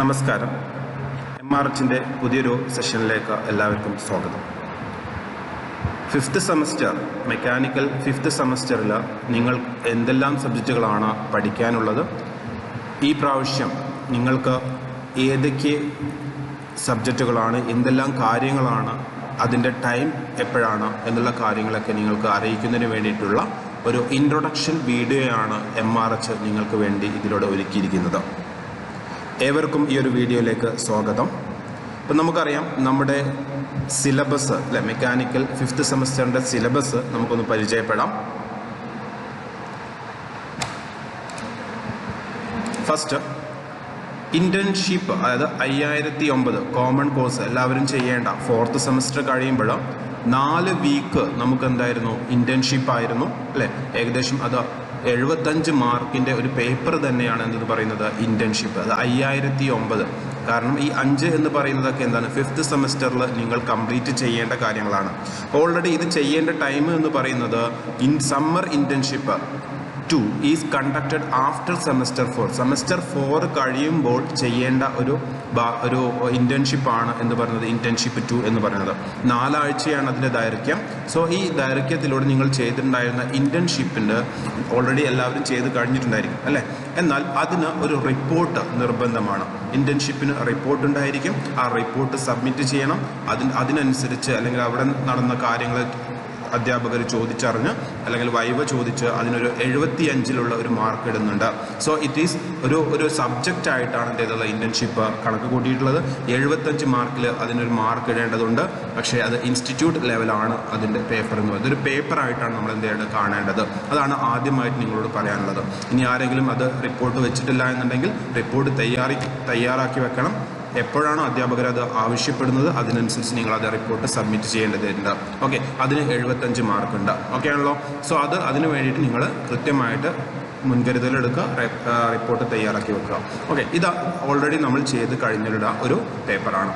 നമസ്കാരം. M R എച്ചിന്റെ പുതിയൊരു സെഷനിലേക്ക് എല്ലാവർക്കും സ്വാഗതം. ഫിഫ്ത്ത് സെമസ്റ്റർ മെക്കാനിക്കൽ ഫിഫ്ത്ത് സെമസ്റ്ററിൽ നിങ്ങൾ എന്തെല്ലാം സബ്ജക്റ്റുകളാണ് പഠിക്കാനുള്ളത്? ഈ പ്രാവശ്യം നിങ്ങൾക്ക് ഏതൊക്കെ സബ്ജക്റ്റുകളാണ് എന്തെല്ലാം കാര്യങ്ങളാണ് അതിന്റെ ടൈം എപ്പോഴാണ് എന്നുള്ള കാര്യങ്ങളൊക്കെ നിങ്ങൾക്ക് അറിയിക്കുന്നതിന് വേണ്ടിയിട്ടുള്ള ഒരു ഇൻട്രൊഡക്ഷൻ വീഡിയോയാണ് എം ആർ എച്ച് നിങ്ങൾക്ക് വേണ്ടി ഇതിലൂടെ ഒരുക്കിയിരിക്കുന്നത്. ഏവർക്കും ഈ ഒരു വീഡിയോയിലേക്ക് സ്വാഗതം. ഇപ്പം നമുക്കറിയാം നമ്മുടെ സിലബസ് അല്ലെ മെക്കാനിക്കൽ ഫിഫ്ത്ത് സെമസ്റ്ററിന്റെ സിലബസ് നമുക്കൊന്ന് പരിചയപ്പെടാം. ഫസ്റ്റ് ഇന്റേൺഷിപ്പ് അതായത് അയ്യായിരത്തി ഒമ്പത് കോമൺ കോഴ്സ് എല്ലാവരും ചെയ്യേണ്ട ഫോർത്ത് സെമസ്റ്റർ കഴിയുമ്പോൾ നാല് വീക്ക് നമുക്ക് എന്തായിരുന്നു ഇന്റേൺഷിപ്പ് ആയിരുന്നു അല്ലേ? ഏകദേശം അത് എഴുപത്തഞ്ച് മാർക്കിന്റെ ഒരു പേപ്പർ തന്നെയാണ് എന്തെന്ന് പറയുന്നത് ഇന്റേൺഷിപ്പ് അത് അയ്യായിരത്തി ഒമ്പത് കാരണം ഈ അഞ്ച് എന്ന് പറയുന്നതൊക്കെ എന്താണ്? ഫിഫ്ത്ത് സെമസ്റ്ററിൽ നിങ്ങൾ കംപ്ലീറ്റ് ചെയ്യേണ്ട കാര്യങ്ങളാണ്. ഓൾറെഡി ഇത് ചെയ്യേണ്ട ടൈം എന്ന് പറയുന്നത് in summer internship two is conducted after semester four semester four കഴിയുമ്പോൾ ചെയ്യേണ്ട ഒരു ഒരു ഇന്റേൺഷിപ്പ് ആണ് എന്ന് പറയുന്നത് ഇന്റേൺഷിപ്പ് ടു എന്ന് പറയുന്നത് നാലാഴ്ചയാണ് അതിന്റെ ദൈർഘ്യം. സോ ഈ ദൈർഘ്യത്തിലൂടെ നിങ്ങൾ ചെയ്തിട്ടുണ്ടായിരുന്ന ഇന്റേൺഷിപ്പിന്റെ ഓൾറെഡി എല്ലാവരും ചെയ്ത് കഴിഞ്ഞിട്ടുണ്ടായിരിക്കും അല്ലേ? എന്നാൽ അതിന് ഒരു റിപ്പോർട്ട് നിർബന്ധമാണ്. ഇന്റേൺഷിപ്പിന് റിപ്പോർട്ട് ഉണ്ടായിരിക്കും. ആ റിപ്പോർട്ട് സബ്മിറ്റ് ചെയ്യണം. അതിന് അതിനനുസരിച്ച് അല്ലെങ്കിൽ അവിടെ നടന്ന കാര്യങ്ങൾ അധ്യാപകർ ചോദിച്ചറിഞ്ഞ് അല്ലെങ്കിൽ വൈവ ചോദിച്ച് അതിനൊരു എഴുപത്തി അഞ്ചിലുള്ള ഒരു മാർക്ക് ഇടുന്നുണ്ട്. സോ ഇറ്റ് ഈസ് ഒരു ഒരു സബ്ജക്റ്റ് ആയിട്ടാണ് എന്ത് ഇന്റേൺഷിപ്പ് കണക്ക് കൂട്ടിയിട്ടുള്ളത് എഴുപത്തഞ്ച് മാർക്കിൽ അതിനൊരു മാർക്ക് ഇടേണ്ടതുണ്ട്. പക്ഷേ അത് ഇൻസ്റ്റിറ്റ്യൂട്ട് ലെവലാണ് അതിന്റെ പേപ്പർ എന്ന് പറയുന്നത്. ഒരു പേപ്പറായിട്ടാണ് നമ്മൾ എന്ത് ചെയ്യേണ്ടത്? കാണേണ്ടത്. അതാണ് ആദ്യമായിട്ട് നിങ്ങളോട് പറയാനുള്ളത്. ഇനി ആരെങ്കിലും അത് റിപ്പോർട്ട് വെച്ചിട്ടില്ല എന്നുണ്ടെങ്കിൽ റിപ്പോർട്ട് തയ്യാറി തയ്യാറാക്കി വെക്കണം. എപ്പോഴാണോ അധ്യാപകർ അത് ആവശ്യപ്പെടുന്നത് അതിനനുസരിച്ച് നിങ്ങൾ അത് റിപ്പോർട്ട് സബ്മിറ്റ് ചെയ്യേണ്ടതുണ്ട് ഓക്കെ അതിന് എഴുപത്തഞ്ച് മാർക്ക് ഉണ്ട്. ഓക്കെ ആണല്ലോ? സോ അത് അതിന് വേണ്ടിയിട്ട് നിങ്ങൾ കൃത്യമായിട്ട് മുൻകരുതലെടുക്കുക റിപ്പോർട്ട് തയ്യാറാക്കി വെക്കുക. ഓക്കെ ഇത് ഓൾറെഡി നമ്മൾ ചെയ്ത് കഴിഞ്ഞിട്ടുള്ള ഒരു പേപ്പറാണ്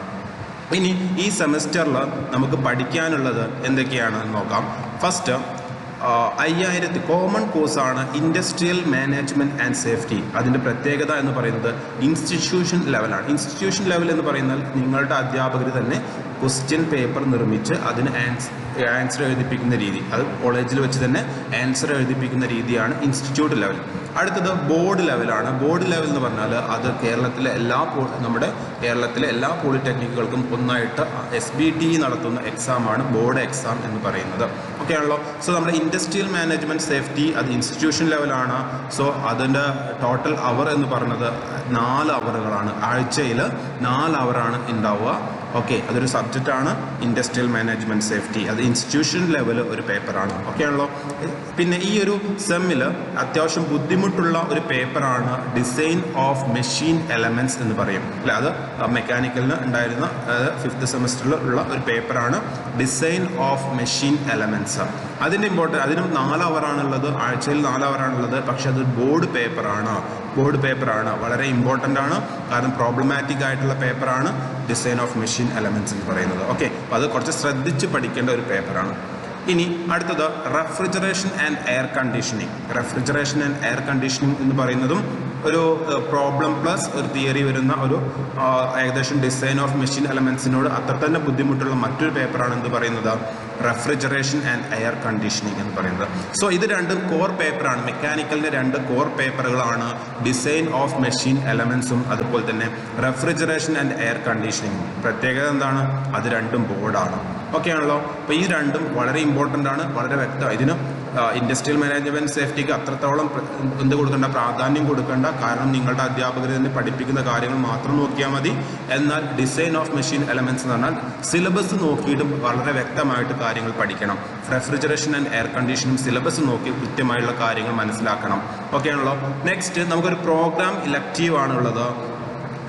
ഇനി ഈ സെമസ്റ്ററിൽ നമുക്ക് പഠിക്കാനുള്ളത് എന്തൊക്കെയാണെന്ന് നോക്കാം. ഫസ്റ്റ് അയ്യായിരത്തി കോമൺ കോഴ്സാണ് ഇൻഡസ്ട്രിയൽ മാനേജ്മെന്റ് ആൻഡ് സേഫ്റ്റി അതിന്റെ പ്രത്യേകത എന്ന് പറയുന്നത് ഇൻസ്റ്റിറ്റ്യൂഷൻ ലെവലാണ് ഇൻസ്റ്റിറ്റ്യൂഷൻ ലെവൽ എന്ന് പറയുന്നാൽ നിങ്ങളുടെ അധ്യാപകർ തന്നെ ക്വസ്റ്റ്യൻ പേപ്പർ നിർമ്മിച്ച് അതിന് ആൻസ് ആൻസർ എഴുതിപ്പിക്കുന്ന രീതി. അത് കോളേജിൽ വെച്ച് തന്നെ ആൻസർ എഴുതിപ്പിക്കുന്ന രീതിയാണ് ഇൻസ്റ്റിറ്റ്യൂട്ട് ലെവൽ അടുത്തത് ബോർഡ് ലെവലാണ് ബോർഡ് ലെവൽ എന്ന് പറഞ്ഞാൽ അത് കേരളത്തിലെ എല്ലാ നമ്മുടെ കേരളത്തിലെ എല്ലാ പോളിടെക്നിക്കുകൾക്കും ഒന്നായിട്ട് എസ് ബി ടി നടത്തുന്ന എക്സാമാണ് ബോർഡ് എക്സാം എന്ന് പറയുന്നത്. ഓക്കെ ആണല്ലോ സോ നമ്മുടെ ഇൻഡസ്ട്രിയൽ മാനേജ്മെന്റ് സേഫ്റ്റി അത് ഇൻസ്റ്റിറ്റ്യൂഷൻ ലെവലാണ് സോ അതിന്റെ ടോട്ടൽ അവർ എന്ന് പറയുന്നത് നാല് അവറുകളാണ് ആഴ്ചയിൽ നാല് അവറാണ് ഉണ്ടാവുക. ഓക്കെ അതൊരു സബ്ജക്റ്റാണ് ഇൻഡസ്ട്രിയൽ മാനേജ്മെന്റ് സേഫ്റ്റി അത് ഇൻസ്റ്റിറ്റ്യൂഷൻ ലെവൽ ഒരു പേപ്പറാണ് ഓക്കെ ആണല്ലോ? പിന്നെ ഈ ഒരു സെമ്മിൽ അത്യാവശ്യം ബുദ്ധിമുട്ടുള്ള ഒരു പേപ്പറാണ് ഡിസൈൻ ഓഫ് മെഷീൻ എലമെന്റ്സ് എന്ന് പറയും. അല്ല? അത് മെക്കാനിക്കലിന് ഉണ്ടായിരുന്ന ഫിഫ്ത്ത് സെമസ്റ്ററിൽ ഉള്ള ഒരു പേപ്പറാണ് ഡിസൈൻ ഓഫ് മെഷീൻ എലമെന്റ്സ് അതിന്റെ ഇമ്പോർട്ടൻ അതിനും നാല് അവറാണുള്ളത് ആഴ്ചയിൽ നാല് അവറാണുള്ളത് പക്ഷെ അത് ബോർഡ് പേപ്പറാണ് ബോർഡ് പേപ്പറാണ് വളരെ ഇമ്പോർട്ടന്റ് ആണ്. കാരണം പ്രോബ്ലമാറ്റിക് ആയിട്ടുള്ള പേപ്പറാണ് ഡിസൈൻ ഓഫ് മെഷീൻ എലമെന്റ്സ് എന്ന് പറയുന്നത്. ഓക്കെ അപ്പോൾ അത് കുറച്ച് ശ്രദ്ധിച്ച് പഠിക്കേണ്ട ഒരു പേപ്പറാണ് ഇനി അടുത്തത് refrigeration and air conditioning refrigeration and air conditioning എന്ന് പറയുന്നതും ഒരു പ്രോബ്ലം പ്ലസ് ഒരു തിയറി വരുന്ന ഒരു ഏകദേശം ഡിസൈൻ ഓഫ് മെഷീൻ എലമെൻസിനോട് അത്ര തന്നെ ബുദ്ധിമുട്ടുള്ള മറ്റൊരു പേപ്പറാണ് എന്ത് പറയുന്നത്? റെഫ്രിജറേഷൻ ആൻഡ് എയർ കണ്ടീഷനിങ് എന്ന് പറയുന്നത്. സോ ഇത് രണ്ടും കോർ പേപ്പറാണ് മെക്കാനിക്കലിന്റെ രണ്ട് കോർ പേപ്പറുകളാണ് ഡിസൈൻ ഓഫ് മെഷീൻ എലമെന്റ്സും അതുപോലെ തന്നെ റെഫ്രിജറേഷൻ ആൻഡ് എയർ കണ്ടീഷനിങ്ങും പ്രത്യേകത എന്താണ്? അത് രണ്ടും ബോർഡാണ് ഓക്കെ ആണല്ലോ? അപ്പോൾ ഈ രണ്ടും വളരെ ഇമ്പോർട്ടന്റ് ആണ്. വളരെ വ്യക്തം. ഇതിന് ഇൻഡസ്ട്രിയൽ മാനേജ്മെന്റ് സേഫ്റ്റിക്ക് അത്രത്തോളം എന്ത് കൊടുക്കേണ്ട പ്രാധാന്യം കൊടുക്കേണ്ട. കാരണം നിങ്ങളുടെ അധ്യാപകർ തന്നെ പഠിപ്പിക്കുന്ന കാര്യങ്ങൾ മാത്രം നോക്കിയാൽ മതി. എന്നാൽ ഡിസൈൻ ഓഫ് മെഷീൻ എലമെന്റ്സ് എന്ന് പറഞ്ഞാൽ സിലബസ് നോക്കിയിട്ടും വളരെ വ്യക്തമായിട്ട് കാര്യങ്ങൾ പഠിക്കണം. റെഫ്രിജറേഷൻ ആൻഡ് എയർ കണ്ടീഷനും സിലബസ് നോക്കി കൃത്യമായുള്ള കാര്യങ്ങൾ മനസ്സിലാക്കണം. ഓക്കെ ആണല്ലോ? നെക്സ്റ്റ് നമുക്കൊരു പ്രോഗ്രാം ഇലക്റ്റീവ് ആണുള്ളത്.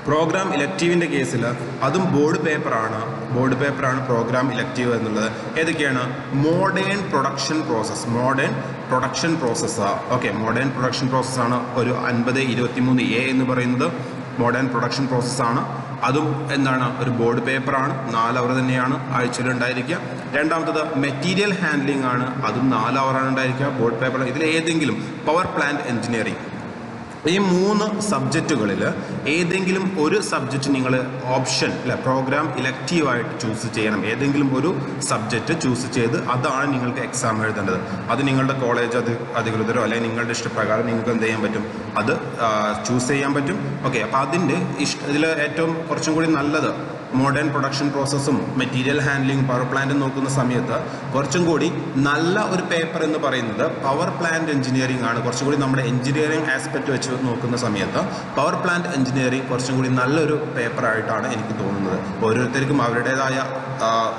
പ്രോഗ്രാം ഇലക്റ്റീവിന്റെ കേസിൽ അതും ബോർഡ് പേപ്പറാണ്. ബോർഡ് പേപ്പറാണ് പ്രോഗ്രാം ഇലക്റ്റീവ് എന്നുള്ളത്. ഏതൊക്കെയാണ്? Modern production process modern production process okay modern production പ്രോസസ്സാണ് ഒരു അൻപത് ഇരുപത്തി മൂന്ന് എ എന്ന് പറയുന്നത്. മോഡേൺ പ്രൊഡക്ഷൻ പ്രോസസ്സാണ് അതും എന്താണ്? ഒരു ബോർഡ് പേപ്പറാണ്. നാലവർ തന്നെയാണ് ആഴ്ചയിൽ ഉണ്ടായിരിക്കുക. രണ്ടാമത്തത് മെറ്റീരിയൽ ഹാൻഡ്ലിംഗ് ആണ്. അതും നാലവറാണ് ഉണ്ടായിരിക്കുക. ബോർഡ് പേപ്പർ ഇതിൽ ഏതെങ്കിലും പവർ പ്ലാന്റ് എഞ്ചിനീയറിംഗ്. ഈ മൂന്ന് സബ്ജക്റ്റുകളിൽ ഏതെങ്കിലും ഒരു സബ്ജക്റ്റ് നിങ്ങൾ ഓപ്ഷൻ അല്ല പ്രോഗ്രാം ഇലക്റ്റീവായിട്ട് ചൂസ് ചെയ്യണം. ഏതെങ്കിലും ഒരു സബ്ജക്റ്റ് ചൂസ് ചെയ്ത് അതാണ് നിങ്ങൾക്ക് എക്സാം എഴുതേണ്ടത്. അത് നിങ്ങളുടെ കോളേജ് അത് അധികൃതരോ അല്ലെങ്കിൽ നിങ്ങളുടെ ഇഷ്ടപ്രകാരം നിങ്ങൾക്ക് എന്ത് ചെയ്യാൻ പറ്റും? അത് ചൂസ് ചെയ്യാൻ പറ്റും. ഓക്കെ അപ്പോൾ അതിന്റെ ഇഷ്ട ഇതിൽ ഏറ്റവും കുറച്ചും കൂടി നല്ലത് മോഡേൺ പ്രൊഡക്ഷൻ പ്രോസസ്സും മെറ്റീരിയൽ ഹാൻഡ്ലിംഗ് പവർ പ്ലാന്റും നോക്കുന്ന സമയത്ത് കുറച്ചും കൂടി നല്ല ഒരു പേപ്പർ എന്ന് പറയുന്നത് പവർ പ്ലാന്റ് എഞ്ചിനീയറിംഗ് ആണ്. കുറച്ചും കൂടി നമ്മുടെ എഞ്ചിനീയറിംഗ് ആസ്പെക്ട് വെച്ച് നോക്കുന്ന സമയത്ത് പവർ പ്ലാന്റ് എഞ്ചിനീയറിംഗ് കുറച്ചും കൂടി നല്ലൊരു പേപ്പറായിട്ടാണ് എനിക്ക് തോന്നുന്നത്. ഓരോരുത്തർക്കും അവരുടേതായ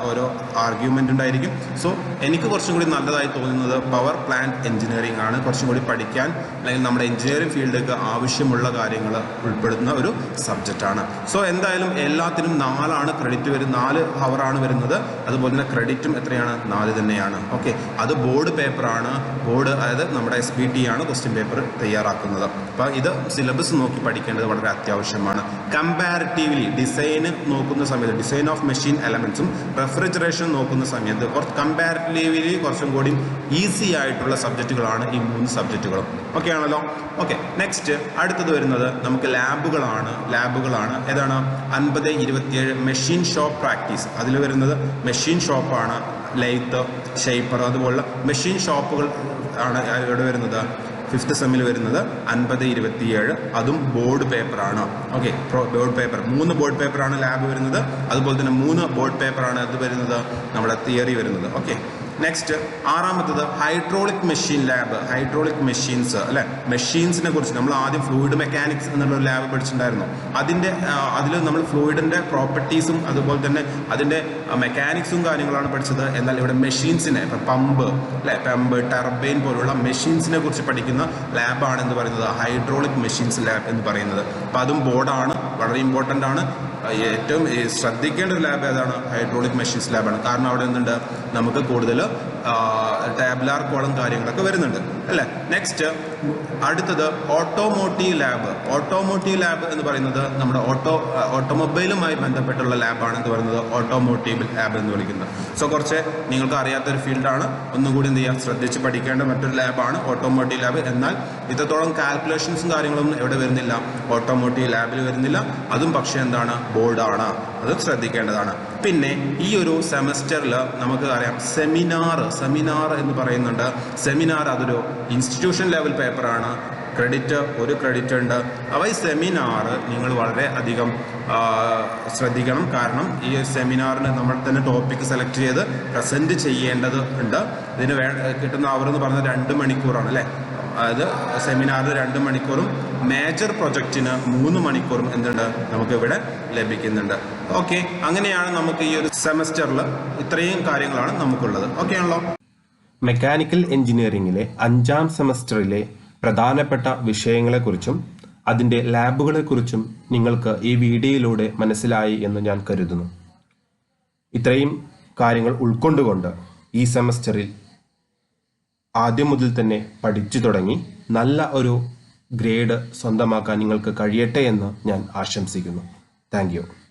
ഓരോ ആർഗ്യുമെന്റ് ഉണ്ടായിരിക്കും. സോ എനിക്ക് കുറച്ചും കൂടി നല്ലതായി തോന്നുന്നത് പവർ പ്ലാന്റ് എഞ്ചിനീയറിംഗ് ആണ്. കുറച്ചും കൂടി പഠിക്കാൻ അല്ലെങ്കിൽ നമ്മുടെ എഞ്ചിനീയറിംഗ് ഫീൽഡിലേക്ക് ആവശ്യമുള്ള കാര്യങ്ങൾ ഉൾപ്പെടുന്ന ഒരു സബ്ജക്റ്റാണ് സോ എന്തായാലും എല്ലാത്തിനും നാലാണ് ക്രെഡിറ്റ് വരുന്നത് നാല് ഹവറാണ് വരുന്നത്. അതുപോലെ തന്നെ ക്രെഡിറ്റും എത്രയാണ്? നാല് തന്നെയാണ്. ഓക്കെ അത് ബോർഡ് പേപ്പറാണ് ബോർഡ് അതായത് നമ്മുടെ എസ് ടി ആണ് ക്വസ്റ്റ്യൻ പേപ്പർ തയ്യാറാക്കുന്നത്. അപ്പോൾ ഇത് സിലബസ് നോക്കി പഠിക്കേണ്ടത് വളരെ അത്യാവശ്യമാണ്. കമ്പാരിറ്റീവ്ലി ഡിസൈന് നോക്കുന്ന സമയത്ത് ഡിസൈൻ ഓഫ് മെഷീൻ എലമെൻസും റെഫ്രിജറേഷൻ നോക്കുന്ന സമയത്ത് കുറച്ച് കമ്പാരിറ്റീവ്ലി കുറച്ചും കൂടി ഈസി ആയിട്ടുള്ള സബ്ജക്റ്റുകളാണ് ഈ മൂന്ന് സബ്ജക്റ്റുകളും ഓക്കെ ആണല്ലോ? ഓക്കെ നെക്സ്റ്റ് അടുത്തത് വരുന്നത് നമുക്ക് ലാബുകളാണ് ലാബുകളാണ് ഏതാണ്? അൻപത് ഇരുപത്തിയേഴ് മെഷീൻ ഷോപ്പ് പ്രാക്ടീസ് അതിൽ വരുന്നത് മെഷീൻ ഷോപ്പാണ് ലൈത്ത് ഷേപ്പർ അതുപോലുള്ള മെഷീൻ ഷോപ്പുകൾ ആണ് ഇവിടെ വരുന്നത്. ഫിഫ്ത്ത് സെമ്മിൽ വരുന്നത് അൻപത് ഇരുപത്തിയേഴ്. അതും ബോർഡ് പേപ്പറാണ് ഓക്കെ ബോർഡ് പേപ്പർ മൂന്ന് ബോർഡ് പേപ്പറാണ് ലാബ് വരുന്നത്. അതുപോലെ തന്നെ മൂന്ന് ബോർഡ് പേപ്പറാണ് അത് വരുന്നത്. നമ്മുടെ തിയറി വരുന്നത്. Okay next ആറാമത്തത് hydraulic machine lab hydraulic machines അല്ലെ? മെഷീൻസിനെ കുറിച്ച്. നമ്മൾ ആദ്യം ഫ്ലൂയിഡ് മെക്കാനിക്സ് എന്നുള്ള ലാബ് പഠിച്ചിട്ടുണ്ടായിരുന്നു. അതിന്റെ അതിൽ നമ്മൾ ഫ്ലൂയിഡിന്റെ പ്രോപ്പർട്ടീസും അതുപോലെ തന്നെ അതിന്റെ മെക്കാനിക്സും കാര്യങ്ങളാണ് പഠിച്ചത്. എന്നാൽ ഇവിടെ മെഷീൻസിനെ ഇപ്പം പമ്പ് അല്ലെ? പമ്പ് ടർബൈൻ പോലുള്ള മെഷീൻസിനെ കുറിച്ച് പഠിക്കുന്ന ലാബാണ് എന്ന് പറയുന്നത്. ഹൈഡ്രോളിക് മെഷീൻസ് ലാബ് എന്ന് പറയുന്നത്. അപ്പം അതും ബോർഡാണ് വളരെ ഇമ്പോർട്ടന്റ് ആണ്. ഏറ്റവും ശ്രദ്ധിക്കേണ്ട ഒരു ലാബ് ഏതാണ്? ഹൈഡ്രോളിക് മെഷീൻസ് ലാബാണ് കാരണം അവിടെ എന്തുണ്ട്? നമുക്ക് കൂടുതൽ ടാബ്ലാർ കോളം കാര്യങ്ങളൊക്കെ വരുന്നുണ്ട്. അല്ലേ? നെക്സ്റ്റ് അടുത്തത് ഓട്ടോമോട്ടീവ് ലാബ് ഓട്ടോമോട്ടീവ് ലാബ് എന്ന് പറയുന്നത് നമ്മുടെ ഓട്ടോ ഓട്ടോമൊബൈലുമായി ബന്ധപ്പെട്ടുള്ള ലാബാണ് എന്ന് പറയുന്നത് ഓട്ടോമോട്ടീവ് ലാബ് എന്ന് വിളിക്കുന്നത്. സോ കുറച്ച് നിങ്ങൾക്ക് അറിയാത്തൊരു ഫീൽഡാണ്. ഒന്നും കൂടി എന്ത് ചെയ്യുക ശ്രദ്ധിച്ച് പഠിക്കേണ്ട മറ്റൊരു ലാബാണ് ഓട്ടോമോട്ടീവ് ലാബ് എന്നാൽ ഇത്രത്തോളം കാൽക്കുലേഷൻസും കാര്യങ്ങളൊന്നും എവിടെ വരുന്നില്ല? ഓട്ടോമോട്ടീവ് ലാബിൽ വരുന്നില്ല. അതും പക്ഷേ എന്താണ്? ബോർഡാണ് അത് ശ്രദ്ധിക്കേണ്ടതാണ്. പിന്നെ ഈ ഒരു സെമസ്റ്ററിൽ നമുക്ക് അറിയാം സെമിനാർ സെമിനാർ എന്ന് പറയുന്നുണ്ട്. സെമിനാർ അതൊരു ഇൻസ്റ്റിറ്റ്യൂഷൻ ലെവൽ പേപ്പറാണ്. ക്രെഡിറ്റ് ഒരു ക്രെഡിറ്റ് ഉണ്ട്. അപ്പോൾ ഈ സെമിനാർ നിങ്ങൾ വളരെ അധികം ശ്രദ്ധിക്കണം. കാരണം ഈ സെമിനാറിന് നമ്മൾ തന്നെ ടോപ്പിക് സെലക്ട് ചെയ്ത് പ്രസന്റ് ചെയ്യേണ്ടത് ഉണ്ട്. ഇതിന് വേ കിട്ടുന്ന അവർ എന്ന് പറഞ്ഞാൽ രണ്ട് മണിക്കൂറാണ് അല്ലേ? അതായത് സെമിനാറിന് രണ്ട് മണിക്കൂറും മേജർ പ്രൊജക്റ്റിന് മൂന്ന് മണിക്കൂറും എന്തുണ്ട്? നമുക്ക് ഇവിടെ ലഭിക്കുന്നുണ്ട്. ഓക്കെ അങ്ങനെയാണ് നമുക്ക് ഈ ഒരു സെമസ്റ്ററിൽ ഇത്രയും കാര്യങ്ങളാണ് നമുക്കുള്ളത്. ഓക്കെ ആണല്ലോ? മെക്കാനിക്കൽ എഞ്ചിനീയറിംഗിലെ അഞ്ചാം സെമസ്റ്ററിലെ പ്രധാനപ്പെട്ട വിഷയങ്ങളെക്കുറിച്ചും അതിന്റെ ലാബുകളെക്കുറിച്ചും നിങ്ങൾക്ക് ഈ വീഡിയോയിലൂടെ മനസ്സിലായി എന്ന് ഞാൻ കരുതുന്നു. ഇത്രയും കാര്യങ്ങൾ ഉൾക്കൊണ്ടുകൊണ്ട് ഈ സെമസ്റ്ററിൽ ആദ്യം മുതൽ തന്നെ പഠിച്ചു തുടങ്ങി നല്ല ഒരു ഗ്രേഡ് സ്വന്തമാക്കാൻ നിങ്ങൾക്ക് കഴിയട്ടെ എന്ന് ഞാൻ ആശംസിക്കുന്നു. താങ്ക്